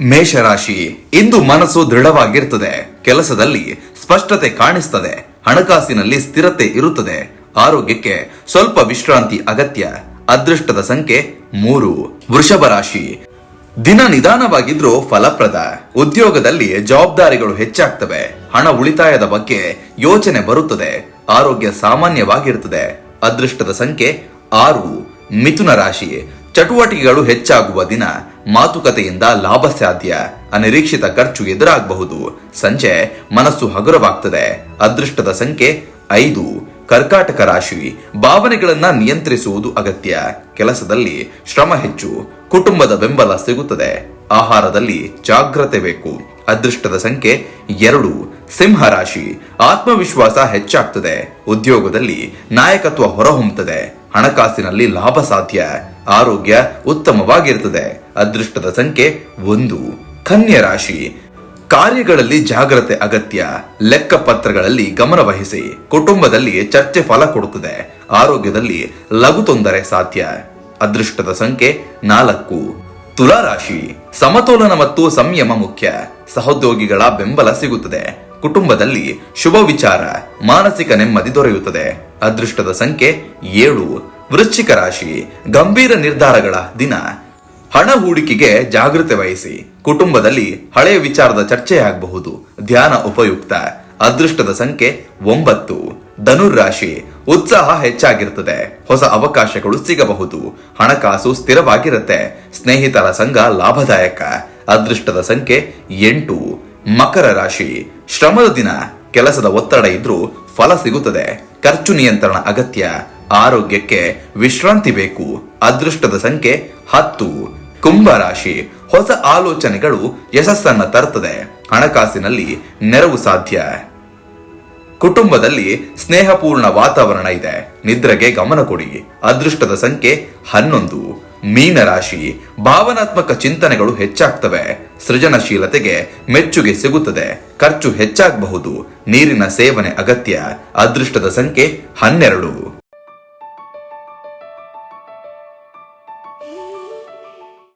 ಮೇಷರಾಶಿ ಇಂದು ಮನಸ್ಸು ದೃಢವಾಗಿರ್ತದೆ. ಕೆಲಸದಲ್ಲಿ ಸ್ಪಷ್ಟತೆ ಕಾಣಿಸ್ತದೆ. ಹಣಕಾಸಿನಲ್ಲಿ ಸ್ಥಿರತೆ ಇರುತ್ತದೆ. ಆರೋಗ್ಯಕ್ಕೆ ಸ್ವಲ್ಪ ವಿಶ್ರಾಂತಿ ಅಗತ್ಯ. ಅದೃಷ್ಟದ ಸಂಖ್ಯೆ ಮೂರು. ವೃಷಭ ರಾಶಿ ದಿನ ನಿಧಾನವಾಗಿದ್ರೂ ಫಲಪ್ರದ. ಉದ್ಯೋಗದಲ್ಲಿ ಜವಾಬ್ದಾರಿಗಳು ಹೆಚ್ಚಾಗ್ತವೆ. ಹಣ ಉಳಿತಾಯದ ಬಗ್ಗೆ ಯೋಚನೆ ಬರುತ್ತದೆ. ಆರೋಗ್ಯ ಸಾಮಾನ್ಯವಾಗಿರುತ್ತದೆ ಅದೃಷ್ಟದ ಸಂಖ್ಯೆ ಆರು. ಮಿಥುನ ರಾಶಿ ಚಟುವಟಿಕೆಗಳು ಹೆಚ್ಚಾಗುವ ದಿನ ಮಾತುಕತೆಯಿಂದ ಲಾಭ ಸಾಧ್ಯ, ಅನಿರೀಕ್ಷಿತ ಖರ್ಚು ಎದುರಾಗಬಹುದು. ಸಂಜೆ ಮನಸ್ಸು ಹಗುರವಾಗ್ತದೆ. ಅದೃಷ್ಟದ ಸಂಖ್ಯೆ ಐದು. ಕರ್ಕಾಟಕ ರಾಶಿ, ಭಾವನೆಗಳನ್ನ ನಿಯಂತ್ರಿಸುವುದು ಅಗತ್ಯ. ಕೆಲಸದಲ್ಲಿ ಶ್ರಮ ಹೆಚ್ಚು, ಕುಟುಂಬದ ಬೆಂಬಲ ಸಿಗುತ್ತದೆ. ಆಹಾರದಲ್ಲಿ ಜಾಗ್ರತೆ ಬೇಕು. ಅದೃಷ್ಟದ ಸಂಖ್ಯೆ ಎರಡು. ಸಿಂಹ ರಾಶಿ, ಆತ್ಮವಿಶ್ವಾಸ ಹೆಚ್ಚಾಗ್ತದೆ. ಉದ್ಯೋಗದಲ್ಲಿ ನಾಯಕತ್ವ ಹೊರಹೊಮ್ಮುತ್ತದೆ. ಹಣಕಾಸಿನಲ್ಲಿ ಲಾಭ ಸಾಧ್ಯ. ಆರೋಗ್ಯ ಉತ್ತಮವಾಗಿರುತ್ತದೆ. ಅದೃಷ್ಟದ ಸಂಖ್ಯೆ ಒಂದು. ಕನ್ಯಾ ರಾಶಿ. ಕಾರ್ಯಗಳಲ್ಲಿ ಜಾಗ್ರತೆ ಅಗತ್ಯ. ಲೆಕ್ಕಪತ್ರಗಳಲ್ಲಿ ಗಮನವಹಿಸಿ ಕುಟುಂಬದಲ್ಲಿ ಚರ್ಚೆ ಫಲ ಕೊಡುತ್ತದೆ. ಆರೋಗ್ಯದಲ್ಲಿ ಲಘು ತೊಂದರೆ ಸಾಧ್ಯ. ಅದೃಷ್ಟದ ಸಂಖ್ಯೆ ನಾಲ್ಕು. ತುಲಾರಾಶಿ ಸಮತೋಲನ ಮತ್ತು ಸಂಯಮ ಮುಖ್ಯ. ಸಹೋದ್ಯೋಗಿಗಳ ಬೆಂಬಲ ಸಿಗುತ್ತದೆ. ಕುಟುಂಬದಲ್ಲಿ ಶುಭ ವಿಚಾರ, ಮಾನಸಿಕ ನೆಮ್ಮದಿ ದೊರೆಯುತ್ತದೆ. ಅದೃಷ್ಟದ ಸಂಖ್ಯೆ ಏಳು. ವೃಶ್ಚಿಕ ರಾಶಿ, ಗಂಭೀರ ನಿರ್ಧಾರಗಳ ದಿನ. ಹಣ ಹೂಡಿಕೆಗೆ ಜಾಗೃತೆ ವಹಿಸಿ. ಕುಟುಂಬದಲ್ಲಿ ಹಳೆಯ ವಿಚಾರದ ಚರ್ಚೆಯಾಗಬಹುದು ಧ್ಯಾನ ಉಪಯುಕ್ತ. ಅದೃಷ್ಟದ ಸಂಖ್ಯೆ ಒಂಬತ್ತು. ಧನುರ್ರಾಶಿ, ಉತ್ಸಾಹ ಹೆಚ್ಚಾಗಿರುತ್ತದೆ ಹೊಸ ಅವಕಾಶಗಳು ಸಿಗಬಹುದು. ಹಣಕಾಸು ಸ್ಥಿರವಾಗಿರುತ್ತೆ. ಸ್ನೇಹಿತರ ಸಂಘ ಲಾಭದಾಯಕ. ಅದೃಷ್ಟದ ಸಂಖ್ಯೆ ಎಂಟು. ಮಕರ ರಾಶಿ, ಶ್ರಮದ ದಿನ. ಕೆಲಸದ ಒತ್ತಡ ಇದ್ರೂ ಫಲ ಸಿಗುತ್ತದೆ. ಖರ್ಚು ನಿಯಂತ್ರಣ ಅಗತ್ಯ. ಆರೋಗ್ಯಕ್ಕೆ ವಿಶ್ರಾಂತಿ ಬೇಕು, ಅದೃಷ್ಟದ ಸಂಖ್ಯೆ ಹತ್ತು. ಕುಂಭ ರಾಶಿ, ಹೊಸ ಆಲೋಚನೆಗಳು ಯಶಸ್ಸನ್ನ ತರುತ್ತದೆ ಹಣಕಾಸಿನಲ್ಲಿ ನೆರವು ಸಾಧ್ಯ. ಕುಟುಂಬದಲ್ಲಿ ಸ್ನೇಹಪೂರ್ಣ ವಾತಾವರಣ ಇದೆ. ನಿದ್ರೆಗೆ ಗಮನ ಕೊಡಿ. ಅದೃಷ್ಟದ ಸಂಖ್ಯೆ ಹನ್ನೊಂದು. ಮೀನರಾಶಿ ಭಾವನಾತ್ಮಕ ಚಿಂತನೆಗಳು ಹೆಚ್ಚಾಗ್ತವೆ. ಸೃಜನಶೀಲತೆಗೆ ಮೆಚ್ಚುಗೆ ಸಿಗುತ್ತದೆ. ಖರ್ಚು ಹೆಚ್ಚಾಗಬಹುದು. ನೀರಿನ ಸೇವನೆ ಅಗತ್ಯ. ಅದೃಷ್ಟದ ಸಂಖ್ಯೆ ಹನ್ನೆರಡು. Bye.